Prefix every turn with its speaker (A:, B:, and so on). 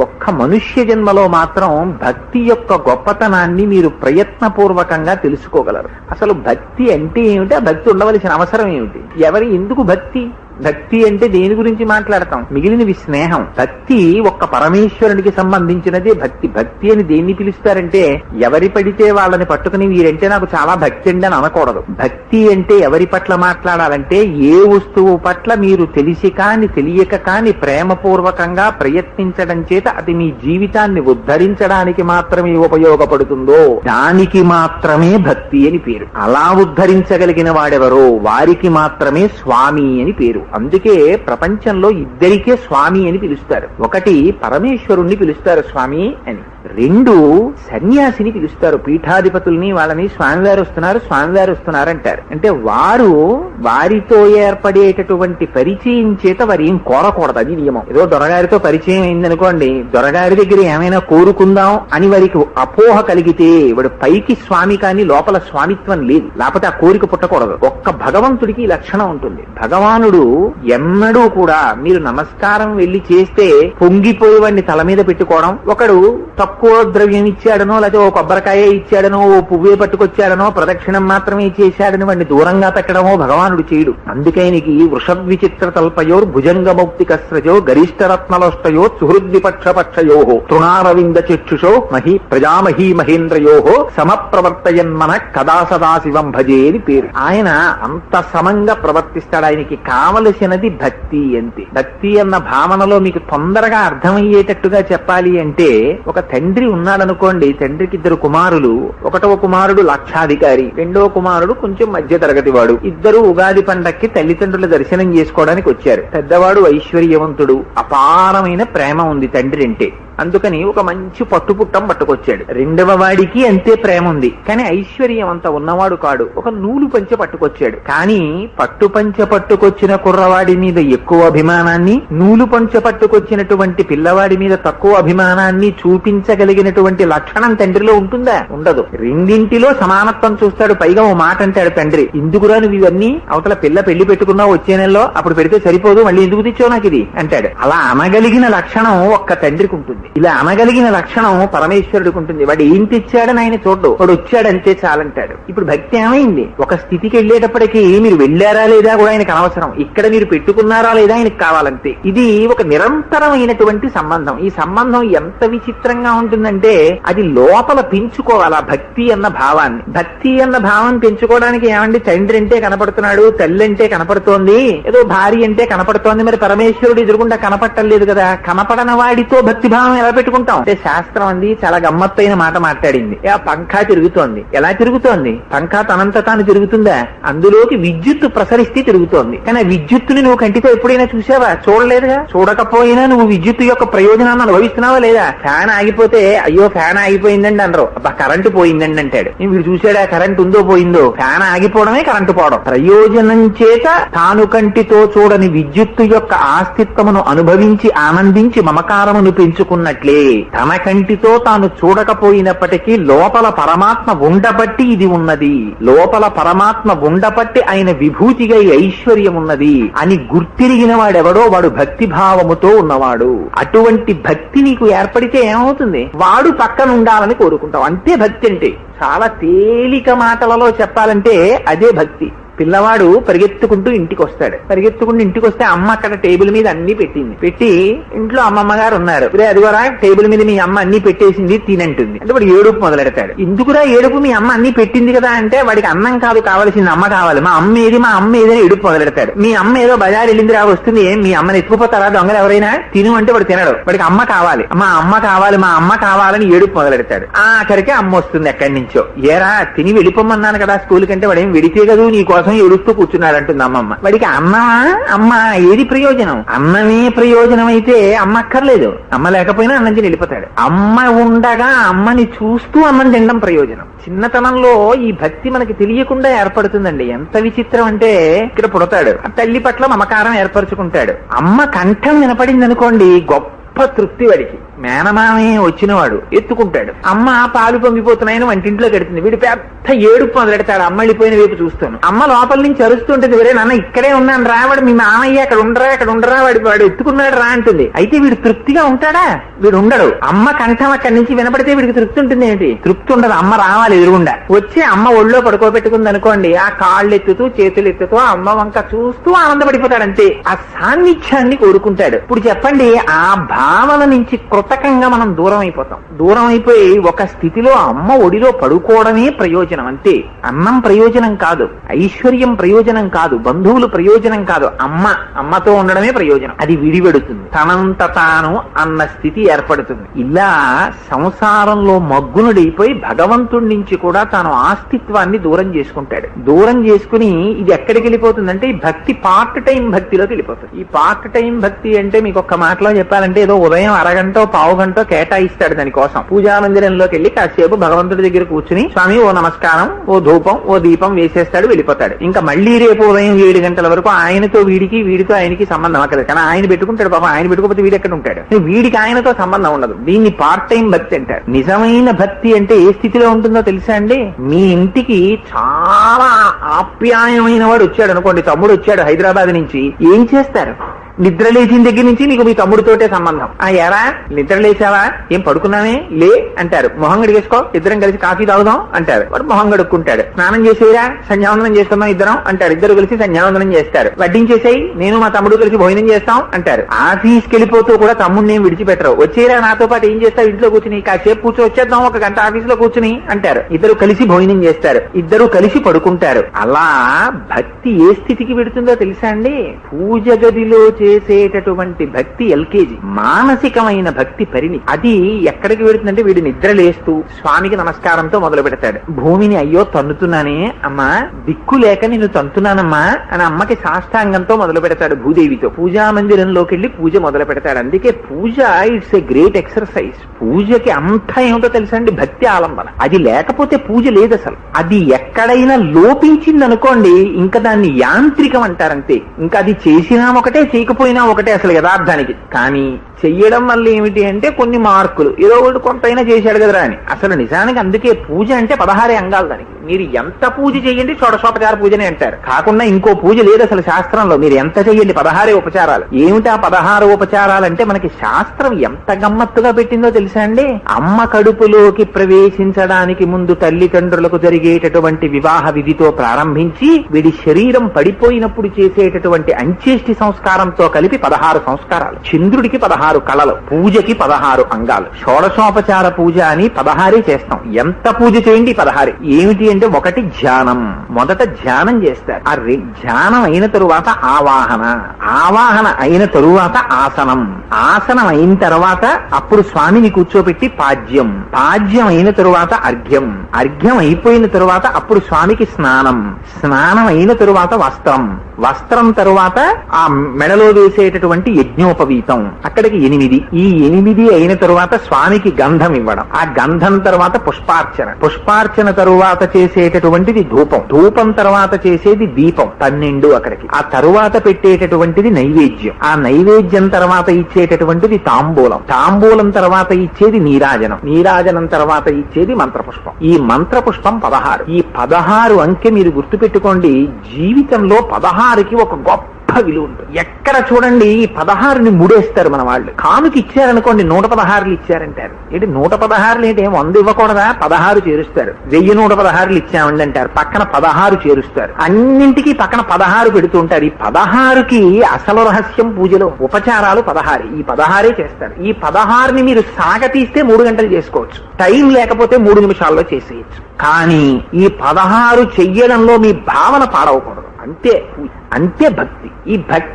A: ఒక్క మనుష్య జన్మలో మాత్రం భక్తి యొక్క గొప్పతనాన్ని మీరు ప్రయత్నపూర్వకంగా తెలుసుకోగలరు. అసలు భక్తి అంటే ఏమిటి? ఆ భక్తి ఉండవలసిన అవసరం ఏమిటి? ఎవరి ఎందుకు భక్తి? భక్తి అంటే దేని గురించి మాట్లాడతాం? మిగిలినవి స్నేహం. భక్తి ఒక్క పరమేశ్వరునికి సంబంధించినదే భక్తి. భక్తి అని దేన్ని పిలుస్తారంటే ఎవరి పడితే వాళ్ళని పట్టుకుని వీరంటే నాకు చాలా భక్తి అండి అని అనకూడదు. భక్తి అంటే ఎవరి పట్ల మాట్లాడాలంటే ఏ వస్తువు పట్ల మీరు తెలిసి కాని తెలియక కాని ప్రేమపూర్వకంగా ప్రయత్నించడం చేత అది మీ జీవితాన్ని ఉద్ధరించడానికి మాత్రమే ఉపయోగపడుతుందో దానికి మాత్రమే భక్తి అని పేరు. అలా ఉద్ధరించగలిగిన వాడెవరో వారికి మాత్రమే స్వామి అని పేరు. అందుకే ప్రపంచంలో ఇద్దరికే స్వామి అని పిలుస్తారు. ఒకటి పరమేశ్వరుణ్ణి పిలుస్తారు స్వామి అని. రెండు సన్యాసిని పిలుస్తారు. పీఠాధిపతుల్ని వాళ్ళని స్వామివారు వస్తున్నారు స్వామివారు వస్తున్నారు అంటారు అంటే వారు వారితో ఏర్పడేటటువంటి పరిచయం చేత వారు ఏం కోరకూడదు అది నియమం. ఏదో దొరగారితో పరిచయం అయిందనుకోండి దొరగారి దగ్గర ఏమైనా కోరుకుందాం అని వారికి అపోహ కలిగితే వాడు పైకి స్వామి కానీ లోపల స్వామిత్వం లేదు. లేకపోతే ఆ కోరిక పుట్టకూడదు. ఒక్క భగవంతుడికి లక్షణం ఉంటుంది. భగవానుడు ఎన్నడూ కూడా మీరు నమస్కారం వెళ్ళి చేస్తే పొంగిపోయి వాడిని తల మీద పెట్టుకోవడం ఒకడు తక్కువ ద్రవ్యం ఇచ్చాడనో లేకపోతే ఓ కొబ్బరికాయ ఇచ్చాడనో ఓ పువ్వే పట్టుకొచ్చాడనో ప్రదక్షిణం మాత్రమే చేశాడని వాడిని దూరంగా పెట్టడమో భగవానుడు చేయడు. అందుకైనకి వృషభ్ విచిత్ర తల్పయోర్ భుజంగ మౌక్తి కస్రజో గరిష్ట రత్నలోష్టయో సుహృద్విపక్ష పక్షయో తృణారవింద చక్షుషో మహి ప్రజామహీ మహేంద్రయోహో సమప్రవర్తయన్మన కదా సదా శివం భజే అని పేరు. ఆయన అంత సమంగా ప్రవర్తిస్తాడు. ఆయనకి కావలసినది భక్తి అంతే. భక్తి అన్న భావనలో మీకు తొందరగా అర్థమయ్యేటట్టుగా చెప్పాలి అంటే ఒక తండ్రి ఉన్నాడనుకోండి తండ్రికి ఇద్దరు కుమారులు ఒకటవ కుమారుడు లక్షాధికారి రెండవ కుమారుడు కొంచెం మధ్య తరగతి వాడు. ఇద్దరు ఉగాది పండక్కి తల్లిదండ్రుల దర్శనం చేసుకోవడానికి వచ్చారు. పెద్దవాడు ఐశ్వర్యవంతుడు. అపారమైన ప్రేమ ఉంది తండ్రి అంటే. అందుకని ఒక మంచి పట్టుపుట్టం పట్టుకొచ్చాడు. రెండవ వాడికి అంతే ప్రేమ ఉంది కానీ ఐశ్వర్యం అంత ఉన్నవాడు కాడు. ఒక నూలు పంచె పట్టుకొచ్చాడు. కానీ పట్టు పంచె పట్టుకొచ్చిన కుర్రవాడి మీద ఎక్కువ అభిమానాన్ని నూలు పంచె పట్టుకొచ్చినటువంటి పిల్లవాడి మీద తక్కువ అభిమానాన్ని చూపించగలిగినటువంటి లక్షణం తండ్రిలో ఉంటుందా? ఉండదు. రెండింటిలో సమానత్వం చూస్తాడు. పైగా ఓ మాట అంటాడు తండ్రి. ఇందుకురా నువ్వు ఇవన్నీ? అవతల పిల్ల పెళ్ళి పెట్టుకున్నావు వచ్చే నెలలో? అప్పుడు పెడితే సరిపోదు. మళ్ళీ ఎందుకు తెచ్చావు నాకు ఇది? అంటాడు. అలా అనగలిగిన లక్షణం ఒక్క తండ్రికి ఉంటుంది. ఇలా అనగలిగిన లక్షణం పరమేశ్వరుడికి ఉంటుంది. వాడు ఏం తెచ్చాడని ఆయన చూడ్డు. వాడు వచ్చాడంతే చాలంటాడు. ఇప్పుడు భక్తి ఏమైంది? ఒక స్థితికి వెళ్ళేటప్పటికి మీరు వెళ్ళారా లేదా కూడా ఆయనకు అనవసరం. ఇక్కడ మీరు పెట్టుకున్నారా లేదా ఆయనకు కావాలంతే. ఇది ఒక నిరంతరమైనటువంటి సంబంధం. ఈ సంబంధం ఎంత విచిత్రంగా ఉంటుందంటే అది లోపల పెంచుకోవాలి ఆ భక్తి అన్న భావాన్ని. భక్తి అన్న భావం పెంచుకోవడానికి ఏమండి? తండ్రి అంటే కనపడుతున్నాడు తల్లి అంటే కనపడుతోంది ఏదో భార్య అంటే కనపడుతోంది మరి పరమేశ్వరుడు ఎదురుగుండా కనపట్టలేదు కదా. కనపడన వాడితో భక్తి మనం ఎలా పెట్టుకుంటాం? అంటే శాస్త్రం అంది చాలా గమ్మత్తైన మాట మాట్లాడింది. ఆ పంఖా తిరుగుతోంది. ఎలా తిరుగుతోంది? పంఖా తనంత తాను తిరుగుతుందా? అందులోకి విద్యుత్తు ప్రసరిస్తే తిరుగుతోంది. కానీ విద్యుత్తుని నువ్వు కంటితో ఎప్పుడైనా చూసావా? చూడలేదుగా? చూడకపోయినా నువ్వు విద్యుత్తు యొక్క ప్రయోజనాన్ని అనుభవిస్తున్నావా లేదా? ఫ్యాన్ ఆగిపోతే అయ్యో ఫ్యాన్ ఆగిపోయిందండి అనరు అబ్బా కరెంటు పోయిందండి అంటాడు. వీడు చూసాడా కరెంట్ ఉందో పోయిందో? ఫ్యాన్ ఆగిపోవడమే కరెంటు పోవడం. ప్రయోజనం చేత తాను కంటితో చూడని విద్యుత్తు యొక్క ఆస్తిత్వమును అనుభవించి ఆనందించి మమకారమును పెంచుకున్నట్లే తన కంటితో తాను చూడకపోయినప్పటికీ లోపల పరమాత్మ ఉండబట్టి ఇది ఉన్నది. లోపల పరమాత్మ ఉండబట్టి ఆయన విభూతిగా ఈ ఐశ్వర్యం ఉన్నది అని గుర్తిరిగిన వాడెవడో వాడు భక్తి భావముతో ఉన్నవాడు. అటువంటి భక్తి నీకు ఏర్పడితే ఏమవుతుంది? వాడు పక్కన ఉండాలని కోరుకుంటావు. అంతే భక్తి అంటే. చాలా తేలిక మాటలలో చెప్పాలంటే అదే భక్తి. పిల్లవాడు పరిగెత్తుకుంటూ ఇంటికి వస్తాడు పరిగెత్తుకుంటూ ఇంటికి వస్తే అమ్మ అక్కడ టేబుల్ మీద అన్ని పెట్టింది. పెట్టి ఇంట్లో అమ్మమ్మ గారు ఉన్నారు. "రే, అదిగోరా టేబుల్ మీద మీ అమ్మ అన్ని పెట్టేసింది తినంటుంది. అంటే వాడు ఏడుపు మొదలెడతాడు. ఎందుకురా ఏడుపు? మీ అమ్మ అన్ని పెట్టింది కదా అంటే వాడికి అన్నం కాదు కావాల్సింది అమ్మ కావాలి. మా అమ్మ ఏది మా అమ్మ ఏదని ఏడుపు మొదలెడతాడు. మీ అమ్మ ఏదో బజార్ వెళ్ళింది రా వస్తుంది మీ అమ్మని ఎత్తుకుపోతారా? దొంగలు ఎవరైనా? తిను అంటే వాడు తినడు. వాడికి అమ్మ కావాలి. మా అమ్మ కావాలి మా అమ్మ కావాలని ఏడుపు మొదలెడతాడు. ఆ అమ్మ వస్తుంది ఎక్కడి నుంచో. ఏరా తిని వెళ్ళిపోమన్నాను కదా స్కూల్ కంటే వాడు ఏం వెడితే కదూ నీ కోసం. ఏడుస్తూ కూర్చున్నాడంటుంది అమ్మమ్మ వాడికి అన్నమా అమ్మ ఏది ప్రయోజనం? అన్నమే ప్రయోజనం అయితే అమ్మ అక్కర్లేదు. అమ్మ లేకపోయినా అన్నం తిని వెళ్ళిపోతాడు. అమ్మ ఉండగా అమ్మని చూస్తూ అన్నం తినడం ప్రయోజనం. చిన్నతనంలో ఈ భక్తి మనకి తెలియకుండా ఏర్పడుతుందండి. ఎంత విచిత్రం అంటే ఇక్కడ పుడతాడు. ఆ తల్లి పట్ల మమకారం ఏర్పరచుకుంటాడు. అమ్మ కంఠం వినపడింది అనుకోండి గొప్ప తృప్తి వాడికి. మేనమామే వచ్చినవాడు ఎత్తుకుంటాడు. అమ్మ పాలు పొంగిపోతున్నాయని వంటింట్లో కడుతుంది వీడు పెద్ద ఏడుపు మొదలెడతాడు. అమ్మ వెళ్ళిపోయిన వైపు చూస్తాను. అమ్మ లోపల నుంచి అరుస్తుంటుంది. వేరే నాన్న ఇక్కడే ఉన్నాను రావాడు మీ మామయ్య అక్కడ ఉండరా అక్కడ ఉండరా. వాడు వాడు ఎత్తుకున్నాడు రా అంటుంది. అయితే వీడు తృప్తిగా ఉంటాడా? వీడు ఉండడు. అమ్మ కంఠం అక్కడి నుంచి వినపడితే వీడికి తృప్తి ఉంటుంది ఏంటి? తృప్తి ఉండదు. అమ్మ రావాలి ఎదురుగుండా. వచ్చి అమ్మ ఒళ్ళో పడుకోబెట్టుకుంది అనుకోండి. ఆ కాళ్ళు ఎత్తుతూ చేతులు ఎత్తుతూ అమ్మ వంక చూస్తూ ఆనందపడిపోతాడు అంతే. ఆ సాన్నిధ్యాన్ని కోరుకుంటాడు. ఇప్పుడు చెప్పండి ఆ భావన నుంచి కృతకంగా మనం దూరం అయిపోతాం దూరం అయిపోయి ఒక స్థితిలో అమ్మ ఒడిలో పడుకోవడమే ప్రయోజనం. అంతే అన్నం ప్రయోజనం కాదు ఐశ్వర్యం ప్రయోజనం కాదు బంధువులు ప్రయోజనం కాదు అమ్మ అమ్మతో ఉండడమే ప్రయోజనం. అది విడిపెడుతుంది తనంత తాను అన్న స్థితి ఏర్పడుతుంది. ఇలా సంసారంలో మగ్గునుడైపోయి భగవంతుడి నుంచి కూడా తాను ఆస్తిత్వాన్ని దూరం చేసుకుంటాడు. దూరం చేసుకుని ఇది ఎక్కడికి వెళ్ళిపోతుందంటే ఈ భక్తి పార్ట్ టైం భక్తిలోకి వెళ్ళిపోతుంది. ఈ పార్ట్ టైం భక్తి అంటే మీకు ఒక్క మాటలో చెప్పాలంటే ఏదో ఉదయం అరగంట పావు గంట కేటాయిస్తాడు దానికోసం. పూజా మందిరంలోకి వెళ్ళి కాసేపు భగవంతుడి దగ్గర కూర్చుని స్వామి ఓ నమస్కారం ఓ ధూపం ఓ దీపం వేసేస్తాడు వెళ్ళిపోతాడు. ఇంకా మళ్ళీ రేపు ఉదయం ఏడు గంటల వరకు ఆయనతో వీడికి వీడితో ఆయనకి సంబంధం అక్కడ కానీ ఆయన పెట్టుకుంటాడు పాపం. ఆయన పెట్టుకోకపోతే వీడు ఎక్కడ ఉంటాడు? వీడికి ఆయనతో సంబంధం ఉండదు. దీన్ని పార్ట్ టైం భక్తి అంటారు. నిజమైన భక్తి అంటే ఏ స్థితిలో ఉంటుందో తెలుసా అండి? మీ ఇంటికి చాలా ఆప్యాయమైన వాడు వచ్చాడు అనుకోండి. తమ్ముడు వచ్చాడు హైదరాబాద్ నుంచి. ఏం చేస్తారు? నిద్ర లేచిన దగ్గర నుంచి నీకు మీ తమ్ముడితోటే సంబంధం. ఆ ఎరా నిద్ర లేచావా ఏం పడుకున్నానే లే అంటారు. మొహం గడిగేసుకో ఇద్దరం కలిసి కాఫీ తాగుదాం అంటారు. వాడు మొహం గడుక్కుంటాడు స్నానం చేసేరా? సంధ్యావందనం చేస్తున్నాం ఇద్దరం అంటారు. ఇద్దరు కలిసి సంధ్యావందనం చేస్తారు. వడ్డించేసేయి నేను మా తమ్ముడు కలిసి భోజనం చేస్తాం అంటారు. ఆఫీస్కి వెళ్ళిపోతూ కూడా తమ్ముడిని ఏం విడిచిపెట్టరు. వచ్చేరా నాతో పాటు ఏం చేస్తావు? ఇంట్లో కూర్చుని కాసేపు కూర్చో వచ్చేద్దాం ఒక గంట ఆఫీస్లో కూర్చుని అంటారు. ఇద్దరు కలిసి భోజనం చేస్తారు. ఇద్దరు కలిసి పడుకుంటారు. అలా భక్తి ఏ స్థితికి పెడుతుందో తెలుసా అండి? పూజ గదిలో చేసేటటువంటి భక్తి ఎల్కేజీ. మానసికమైన భక్తి పరిణి. అది ఎక్కడికి వెళుతుందంటే వీడు నిద్ర లేస్తూ స్వామికి నమస్కారంతో మొదలు పెడతాడు. భూమిని అయ్యో తన్నుతున్నానే అమ్మా దిక్కు లేక నేను తంతున్నానమ్మా అని అమ్మకి సాష్టాంగంతో మొదలు పెడతాడు భూదేవితో. పూజా మందిరంలోకి వెళ్ళి పూజ మొదలు పెడతాడు. అందుకే puja it's a great exercise. పూజకి అంతా ఏమిటో తెలుసా అండి? భక్తి ఆలంబన. అది లేకపోతే పూజ లేదు అసలు. అది ఎక్కడైనా లోపించింది అనుకోండి ఇంకా దాన్ని యాంత్రికం అంటారంతే. ఇంకా అది చేసినా ఒకటే చేయకపోతే చేయకపోయినా ఒకటే అసలు యథార్థానికి. కానీ చెయ్యడం వల్ల ఏమిటి అంటే కొన్ని మార్కులు. ఏదో ఒకటి కొంతైనా చేశాడు కదరా అని. అసలు నిజానికి అందుకే పూజ అంటే పదహారే అంగాలు దానికి. మీరు ఎంత పూజ చేయండి షోడశోపచార పూజనే అంటారు. కాకుండా ఇంకో పూజ లేదు అసలు శాస్త్రంలో. మీరు ఎంత చెయ్యండి పదహారే ఉపచారాలు. ఏమిటి ఆ పదహారు ఉపచారాలు అంటే మనకి శాస్త్రం ఎంత గమ్మత్తుగా పెట్టిందో తెలుసా అండి? అమ్మ కడుపులోకి ప్రవేశించడానికి ముందు తల్లిదండ్రులకు జరిగేటటువంటి వివాహ విధితో ప్రారంభించి వీడి శరీరం పడిపోయినప్పుడు చేసేటటువంటి అంచేష్టి సంస్కారంతో కలిపి పదహారు సంస్కారాలు. చంద్రుడికి పదహారు కళలు పూజకి పదహారు అంగాలు. షోడశోపచార పూజ అని పదహారే చేస్తాం. ఎంత పూజ చేయండి? పదహారే. ఏమిటి అంటే ఒకటి ధ్యానం. మొదట ధ్యానం చేస్తారు. ఆ ధ్యానం అయిన తరువాత ఆవాహన. ఆవాహన అయిన తరువాత ఆసనం. ఆసనం అయిన తర్వాత అప్పుడు స్వామిని కూర్చోబెట్టి పాద్యం పాద్యం అయిన తరువాత అర్ఘ్యం. అర్ఘ్యం అయిపోయిన తరువాత అప్పుడు స్వామికి స్నానం. స్నానం అయిన తరువాత వస్త్రం. వస్త్రం తరువాత ఆ మెడలో వేసేటటువంటి యజ్ఞోపవీతం. అక్కడికి ఎనిమిది. ఈ ఎనిమిది అయిన తరువాత స్వామికి గంధం ఇవ్వడం. ఆ గంధం తర్వాత పుష్పార్చన. పుష్పార్చన తరువాత చేసేటటువంటిది ధూపం. ధూపం తర్వాత చేసేది దీపం పన్నెండు అక్కడికి. ఆ తరువాత పెట్టేటటువంటిది నైవేద్యం. ఆ నైవేద్యం తర్వాత ఇచ్చేటటువంటిది తాంబూలం. తాంబూలం తర్వాత ఇచ్చేది నీరాజనం. నీరాజనం తర్వాత ఇచ్చేది మంత్రపుష్పం. ఈ మంత్రపుష్పం పదహారు. ఈ పదహారు అంకె మీరు గుర్తుపెట్టుకోండి జీవితంలో పదహారుకి ఒక గొప్ప విలువ ఉంటుంది ఎక్కడ చూడండి ఈ పదహారుని ముడేస్తారు మన వాళ్ళు. కానుక ఇచ్చారనుకోండి నూట పదహారులు ఇచ్చారంటారు. ఏంటి నూట పదహారులు ఏంటి? వంద ఇవ్వకూడదా? పదహారు చేరుస్తారు. వెయ్యి నూట పదహారులు ఇచ్చామండి అంటారు. పక్కన పదహారు చేరుస్తారు. అన్నింటికి పక్కన పదహారు పెడుతుంటారు. ఈ పదహారుకి అసలు రహస్యం పూజలో ఉపచారాలు పదహారు. ఈ పదహారే చేస్తారు. ఈ పదహారుని మీరు సాగతీస్తే మూడు గంటలు చేసుకోవచ్చు. టైం లేకపోతే మూడు నిమిషాల్లో చేసేయచ్చు. కానీ ఈ పదహారు చెయ్యడంలో మీ భావన పాడవకూడదు. అంతే అంతే భక్తి. ఈ భక్తి